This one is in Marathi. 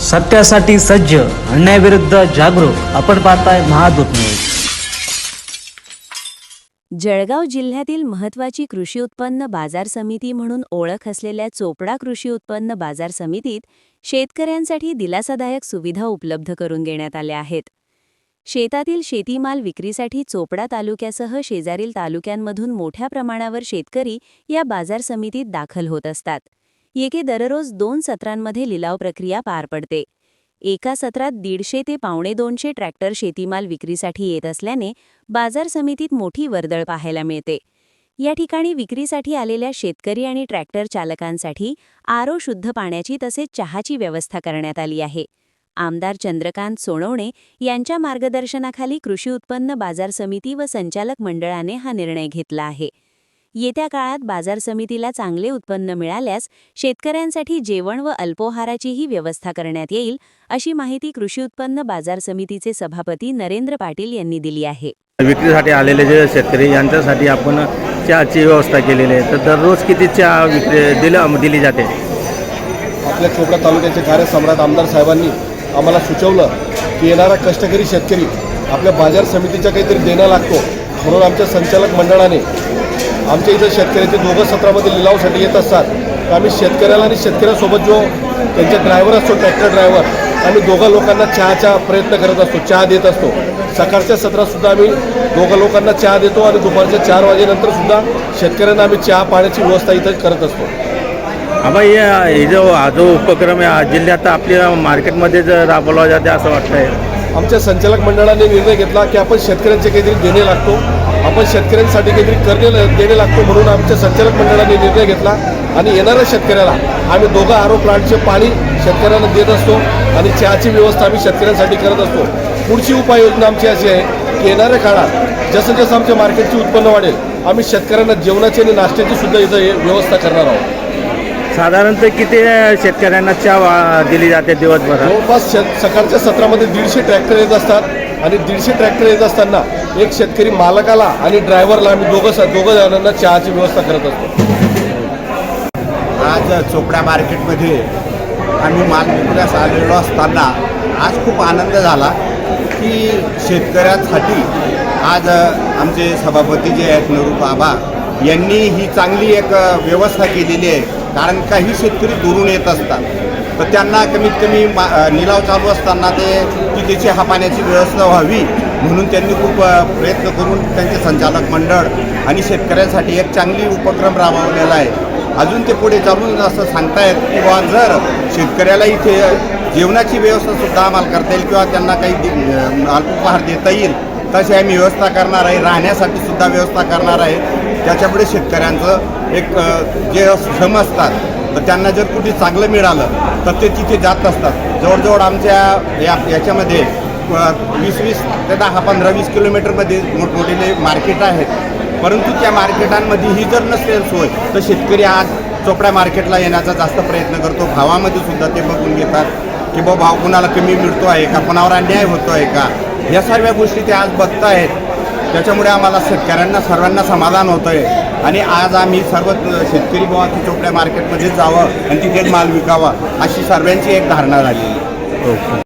सत्यासाठी सज्ज अन्यायाविरुद्ध जागरूक आपण पाहताय महादूत न्यूज. जळगाव जिल्ह्यातील महत्त्वाची कृषी उत्पन्न बाजार समिती म्हणून ओळख असलेल्या चोपडा कृषी उत्पन्न बाजार समितीत शेतकऱ्यांसाठी दिलासादायक सुविधा उपलब्ध करून देण्यात आल्या आहेत. शेतातील शेतीमाल विक्रीसाठी चोपडा तालुक्यासह शेजारील तालुक्यांमधून मोठ्या प्रमाणावर शेतकरी या बाजार समितीत दाखल होत असतात. येथे दररोज दोन सत्रांमध्ये लिलाव प्रक्रिया पार पडते. एका सत्रात दीडशे ते पावणे दोनशे ट्रॅक्टर शेतीमाल विक्रीसाठी येत असल्याने बाजार समितीत मोठी वर्दळ पाहायला मिळते. या ठिकाणी विक्रीसाठी आलेल्या शेतकरी आणि ट्रॅक्टर चालकांसाठी आरो शुद्ध पाण्याची तसेच चहाची व्यवस्था करण्यात आली आहे. आमदार चंद्रकांत सोनवणे यांच्या मार्गदर्शनाखाली कृषी उत्पन्न बाजार समिती व संचालक मंडळाने हा निर्णय घेतला आहे. येत्या काळात बाजार समितीला चांगले उत्पन्न मिळाल्यास शेतकऱ्यांसाठी जेवण व अल्पोहाराचीही व्यवस्था करण्यात येईल अशी माहिती कृषी उत्पन्न बाजार समितीचे सभापती नरेंद्र पाटील यांनी दिली आहे. विक्रीसाठी आलेले जे शेतकरी यांच्यासाठी आपण चहाची व्यवस्था केलेली आहे. तर दररोज किती चहा विक्री दिलं दिली जाते? आपल्या चोपडा तालुक्याचे कार्यसम्राट आमदार साहेबांनी आम्हाला सुचवलं की येणारा कष्टकरी शेतकरी आपल्या बाजार समितीच्या काहीतरी देणं लागतो म्हणून आमच्या संचालक मंडळाने आमच्या इथं शेतकऱ्याचे दोघं सत्रामध्ये लिलावसाठी येत असतात. तर आम्ही शेतकऱ्याला आणि शेतकऱ्यासोबत जो त्यांचा ड्रायव्हर असतो ट्रॅक्टर ड्रायव्हर आम्ही दोघा लोकांना चहाचा प्रयत्न करत असतो चहा देत असतो. सकाळच्या सत्रातसुद्धा आम्ही दोघं लोकांना चहा देतो आणि दुपारच्या चार वाजेनंतर सुद्धा शेतकऱ्यांना आम्ही चहा पाण्याची व्यवस्था इथं करत असतो. आबा हे हे जो हा जो उपक्रम आहे जिल्ह्यात आपल्या मार्केटमध्ये जर राबवला जाते असं वाटतं आहे आमच्या संचालक मंडळाने निर्णय घेतला की आपण शेतकऱ्यांचे काहीतरी देणे लागतो. आपण शेतकऱ्यांसाठी काहीतरी करणे देणे लागतो म्हणून आमच्या संचालक मंडळाने निर्णय घेतला आणि येणाऱ्या शेतकऱ्याला आम्ही दोघं आरो प्लांटचे पाणी शेतकऱ्यांना देत असतो आणि चहाची व्यवस्था आम्ही शेतकऱ्यांसाठी करत असतो. पुढची उपाययोजना आमची अशी आहे की येणाऱ्या काळात जसं जसं आमच्या मार्केटचे उत्पन्न वाढेल आम्ही शेतकऱ्यांना जेवणाची आणि नाश्त्याची सुद्धा इथं व्यवस्था करणार आहोत. साधारणतः किती शेतकऱ्यांना चहा वा- दिली जाते दिवसभरात? जवळपास शेत सकाळच्या सत्रामध्ये दीडशे ट्रॅक्टर येत असतात आणि दीडशे ट्रॅक्टर येत असताना एक शेतकरी मालकाला आणि ड्रायव्हरला आम्ही दोघं स- दोघं जणांना चहाची व्यवस्था करत असतो. आज चोपडा मार्केटमध्ये आम्ही माल विकण्यास आलेलो असताना आज खूप आनंद झाला की शेतकऱ्यांसाठी आज आमचे सभापती जे आहेत नरू बाबा यांनी ही चांगली एक व्यवस्था केलेली आहे. कारण काही शेतकरी दुरून येत असतात. तर त्यांना कमीत कमी मा निलाव चालू असताना ते तिथेची हा पाण्याची व्यवस्था व्हावी म्हणून त्यांनी खूप प्रयत्न करून त्यांचे संचालक मंडळ आणि शेतकऱ्यांसाठी एक चांगली उपक्रम राबवलेला आहे. अजून ते पुढे चालून असं सांगतायत किंवा जर शेतकऱ्याला इथे जेवणाची व्यवस्था सुद्धा आम्हाला करता येईल किंवा त्यांना काही दे- अल्पोपहार देता येईल तशी आम्ही व्यवस्था करणार आहे राहण्यासाठी सुद्धा व्यवस्था करणार आहे. त्याच्यापुढे शेतकऱ्यांचं एक जे श्रम असतात तर त्यांना जर कुठे चांगलं मिळालं तर ते तिथे जात असतात. जवळजवळ आमच्या या याच्यामध्ये वीस वीस ते दहा पंधरा वीस किलोमीटरमध्ये मोठमोठे मार्केट आहेत. परंतु त्या मार्केटांमध्ये ही जर नसेल सोय तर शेतकरी आज चोपड्या मार्केटला येण्याचा जास्त प्रयत्न करतो. भावामध्ये सुद्धा ते बघून घेतात की बा भाव कुणाला कमी मिळतो आहे का? कोणावर अन्याय होतो आहे का? या सर्व गोष्टी ते आज बघत आहेत त्याच्यामुळे आम्हाला शेतकऱ्यांना सर्वांना समाधान होतं आहे आणि आज आम्ही सर्व शेतकरी बुवा की चोपड्या मार्केटमध्ये जावं आणि तिथेच माल विकावा अशी सर्वांची एक धारणा झाली ओके.